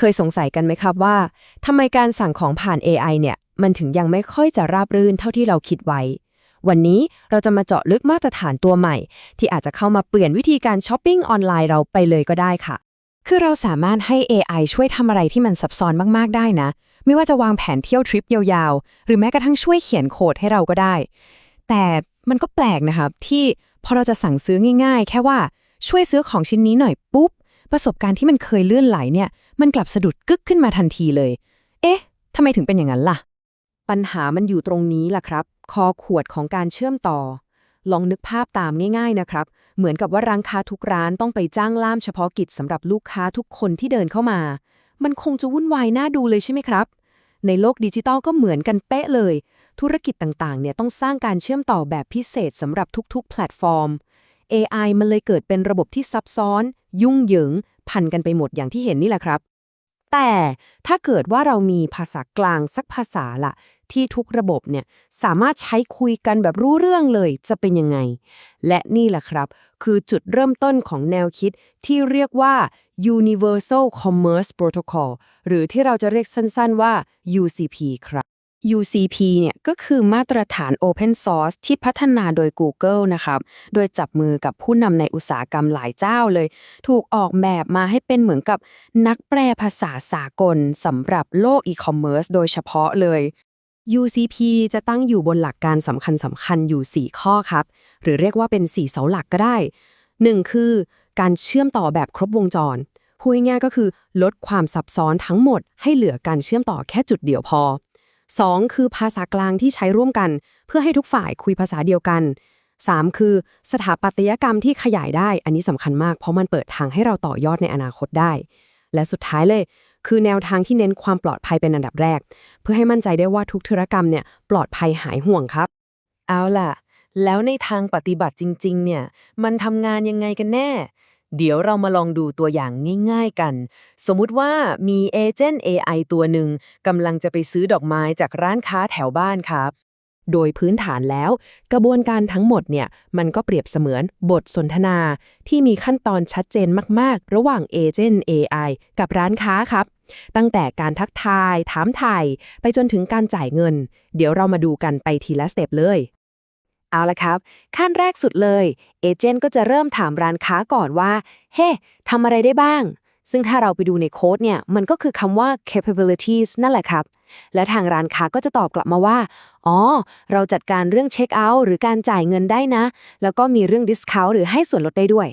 เคยสงสัยกันไหมครับว่าทำไมการสั่งของผ่าน AI เนี่ย มันถึงยังไม่ค่อยจะราบรื่นเท่าที่เราคิดไว้ วันนี้เราจะมาเจาะลึกมาตรฐานตัวใหม่ ที่อาจจะเข้ามาเปลี่ยนวิธีการช้อปปิ้งออนไลน์เราไปเลยก็ได้ค่ะ คือเราสามารถให้ AI ช่วยทำอะไรที่มันซับซ้อนมาก ๆ ได้นะ ไม่ว่าจะวางแผนเที่ยวทริปยาวๆ หรือแม้กระทั่งช่วยเขียนโค้ดให้เราก็ได้ แต่มันก็แปลกนะครับที่พอเราจะสั่งซื้อง่าย ๆ แค่ว่าช่วยซื้อของชิ้นนี้หน่อยปุ๊บประสบการณ์ที่มันเคยเลื่อนไหลเนี่ย มันกลับสะดุดกึกขึ้นมาทันทีเลย เอ๊ะทำไมถึงเป็นอย่างนั้นล่ะ ปัญหามันอยู่ตรงนี้ล่ะครับ คอขวดของการเชื่อมต่อ ลองนึกภาพตามง่ายๆนะครับ เหมือนกับว่าร้านค้าทุกร้านต้องไปจ้างล่ามเฉพาะกิจสำหรับลูกค้าทุกคนที่เดินเข้ามา มันคงจะวุ่นวายน่าดูเลยใช่ไหมครับ ในโลกดิจิตอลก็เหมือนกันเป๊ะเลย ธุรกิจต่างๆ เนี่ยต้องสร้างการเชื่อมต่อแบบพิเศษสำหรับทุกๆ แพลตฟอร์ม AI มันเลยเกิดเป็นระบบที่ซับซ้อน ยุ่งเหยิง พันกันไปหมดอย่างที่เห็นนี่แหละครับ แต่ถ้าเกิดว่าเรามีภาษากลางสักภาษาละที่ทุกระบบเนี่ยสามารถใช้คุยกันแบบรู้เรื่องเลยจะเป็นยังไง และนี่แหละครับ คือจุดเริ่มต้นของแนวคิดที่เรียกว่า Universal Commerce Protocol หรือที่เราจะเรียกสั้นๆว่า UCP ครับ UCP เนี่ยก็คือมาตรฐาน Open Source ที่พัฒนาโดย Google นะครับ โดยจับมือกับผู้นำในอุตสาหกรรมหลายเจ้าเลย ถูกออกแบบมาให้เป็นเหมือนกับนักแปลภาษาสากลสำหรับโลกอีคอมเมิร์ซโดยเฉพาะเลย UCP จะตั้งอยู่บนหลักการสำคัญสำคัญอยู่ 4 ข้อครับ หรือเรียกว่าเป็น 4 เสาหลักก็ได้ 1. คือ การเชื่อมต่อแบบครบวงจรพูดง่ายๆก็คือ ลดความซับซ้อนทั้งหมดให้เหลือการเชื่อมต่อแค่จุดเดียวพอ 2. คือภาษากลางที่ใช้ร่วมกัน เพื่อให้ทุกฝ่ายคุยภาษาเดียวกัน 3. คือสถาปัตยกรรมที่ขยายได้ อันนี้สำคัญมาก เพราะมันเปิดทางให้เราต่อยอดในอนาคตได้ และสุดท้ายเลย คือแนวทางที่เน้นความปลอดภัยเป็นอันดับแรก เพื่อให้มั่นใจได้ว่าทุกธุรกรรมเนี่ยปลอดภัยหายห่วงครับ เอาล่ะ แล้วในทางปฏิบัติจริง ๆ เนี่ย มันทำงานยังไงกันแน่ เดี๋ยวเรามาลองดูตัวอย่างง่ายๆกัน สมมุติว่ามีเอเจนต์ AI ตัวหนึ่งกำลังจะไปซื้อดอกไม้จากร้านค้าแถวบ้านครับ โดยพื้นฐานแล้ว กระบวนการทั้งหมดเนี่ย มันก็เปรียบเสมือนบทสนทนา ที่มีขั้นตอนชัดเจนมากๆ ระหว่างเอเจนต์ AI กับร้านค้าครับ ตั้งแต่การทักทาย ถามไทยไปจนถึงการจ่ายเงิน เดี๋ยวเรามาดูกันไปทีละสเต็ปเลย เอาละครับ ขั้นแรกสุดเลยเอเจนต์ก็จะเริ่มถามร้านค้าก่อนว่า เฮ้ทำอะไรได้บ้าง ซึ่งถ้าเราไปดูในโค้ดเนี่ย มันก็คือคำว่า capabilities นั่นแหละครับ และทางร้านค้าก็จะตอบกลับมาว่า อ๋อ เราจัดการเรื่องเช็คเอาท์หรือการจ่ายเงินได้นะ แล้วก็มีเรื่อง discount หรือให้ส่วนลดได้ด้วย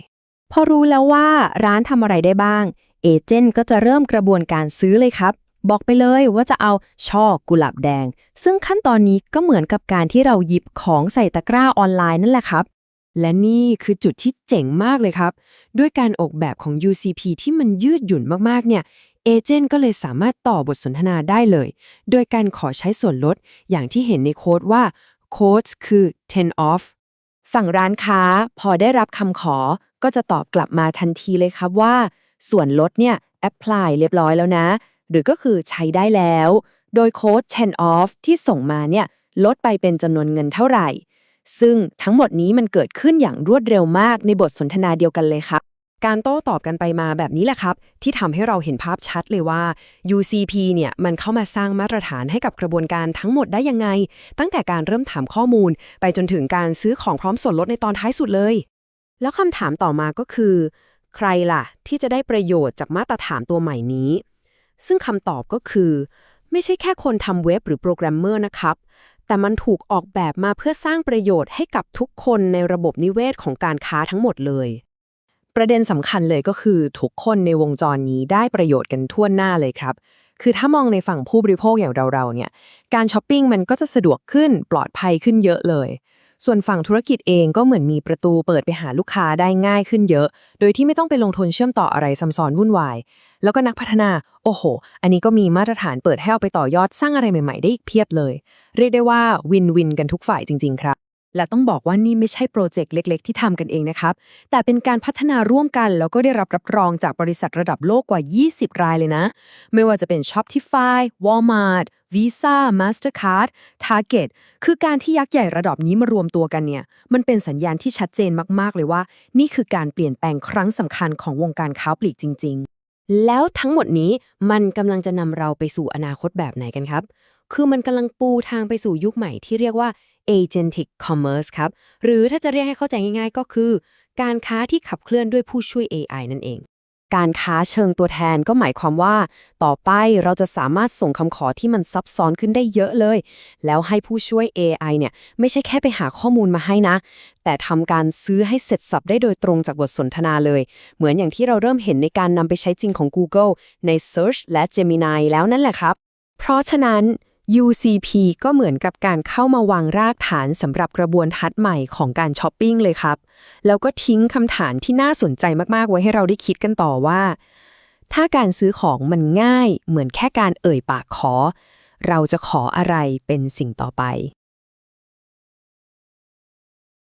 พอรู้แล้วว่าร้านทำอะไรได้บ้างเอเจนต์ก็จะเริ่มกระบวนการซื้อเลยครับ บอกไปเลยว่าจะเอาช่อกุหลาบแดง ซึ่งขั้นตอนนี้ก็เหมือนกับการที่เราหยิบของใส่ตะกร้าออนไลน์นั่นแหละครับ และนี่คือจุดที่เจ๋งมากเลยครับ ด้วยการออกแบบของ UCP ที่มันยืดหยุ่นมากๆเนี่ยเอเจนต์ก็เลยสามารถต่อบทสนทนาได้เลย โดยการขอใช้ส่วนลด อย่างที่เห็นในโค้ดว่าโค้ดคือ 10 off ฝั่งร้านค้าพอได้รับคำขอก็จะตอบกลับมาทันทีเลยครับว่า ส่วนลดเนี่ย apply เรียบร้อยแล้วนะ หรือก็คือใช้ได้แล้ว โดยโค้ด10 off ที่ส่งมาเนี่ยลดไปเป็นจำนวนเงินเท่าไหร่ ซึ่งทั้งหมดนี้มันเกิดขึ้นอย่างรวดเร็วมากในบทสนทนาเดียวกันเลยครับ การโต้ตอบกันไปมาแบบนี้แหละครับ ที่ทำให้เราเห็นภาพชัดเลยว่า UCP เนี่ยมันเข้ามาสร้างมาตรฐานให้กับกระบวนการทั้งหมดได้ยังไง ตั้งแต่การเริ่มถามข้อมูล ไปจนถึงการซื้อของพร้อมส่วนลดในตอนท้ายสุดเลย แล้วคำถามต่อมาก็คือ ใครล่ะ ที่จะได้ประโยชน์จากมาตรฐานตัวใหม่นี้ ซึ่งคำตอบก็คือ ไม่ใช่แค่คนทำเว็บหรือโปรแกรมเมอร์นะครับ แต่มันถูกออกแบบมาเพื่อสร้างประโยชน์ให้กับทุกคนในระบบนิเวศของการค้าทั้งหมดเลย ประเด็นสำคัญเลยก็คือ ทุกคนในวงจรนี้ได้ประโยชน์กันทั่วหน้าเลยครับ คือถ้ามองในฝั่งผู้บริโภคอย่างเราๆเนี่ย การช้อปปิ้งมันก็จะสะดวกขึ้นปลอดภัยขึ้นเยอะเลย ส่วนฝั่งธุรกิจเองก็เหมือนมีประตูเปิดไปหาลูกค้าได้ง่ายขึ้นเยอะ โดยที่ไม่ต้องไปลงทุนเชื่อมต่ออะไรซับซ้อนวุ่นวาย แล้วก็นักพัฒนา โอ้โห อันนี้ก็มีมาตรฐานเปิดให้เอาไปต่อยอดสร้างอะไรใหม่ ๆ ได้อีกเพียบเลย เรียกได้ว่าวินวินกันทุกฝ่ายจริง ๆ ครับ และต้องบอกว่านี่ไม่ใช่โปรเจกต์เล็ก ๆ ที่ทำกันเองนะครับ แต่เป็นการพัฒนาร่วมกันแล้วก็ได้รับรับรองจากบริษัทระดับโลกกว่า 20 รายเลยนะ ไม่ว่าจะเป็น Shopify Walmart Visa Mastercard Target คือการที่ยักษ์ใหญ่ระดับนี้มารวมตัวกันเนี่ย มันเป็นสัญญาณที่ชัดเจนมากๆเลยว่า นี่คือการเปลี่ยนแปลงครั้งสำคัญของวงการค้าปลีกจริง ๆแล้วทั้งหมดนี้มันกำลังจะนำเราไปสู่อนาคตแบบไหนกันครับ คือมันกำลังปูทางไปสู่ยุคใหม่ที่เรียกว่า agentic commerce ครับ หรือถ้าจะเรียกให้เข้าใจง่ายๆ ก็คือ การค้าที่ขับเคลื่อนด้วยผู้ช่วย AI นั่นเอง การค้าเชิงตัวแทนก็หมายความว่า ต่อไปเราจะสามารถส่งคำขอที่มันซับซ้อนขึ้นได้เยอะเลย แล้วให้ผู้ช่วย AI เนี่ยไม่ใช่แค่ไปหาข้อมูลมาให้นะ แต่ทำการซื้อให้เสร็จสับได้โดยตรงจากบทสนทนาเลย เหมือนอย่างที่เราเริ่มเห็นในการนำไปใช้จริงของ Google ใน Search และ Gemini แล้วนั่นแหละครับ เพราะฉะนั้น UCP ก็เหมือนกับการเข้ามาวางรากฐานสำหรับกระบวนทัศน์ใหม่ของการช้อปปิ้งเลยครับ แล้วก็ทิ้งคำถามที่น่าสนใจมาก ๆ ไว้ให้เราได้คิดกันต่อว่า ถ้าการซื้อของมันง่ายเหมือนแค่การเอ่ยปากขอ เราจะขออะไรเป็นสิ่งต่อไป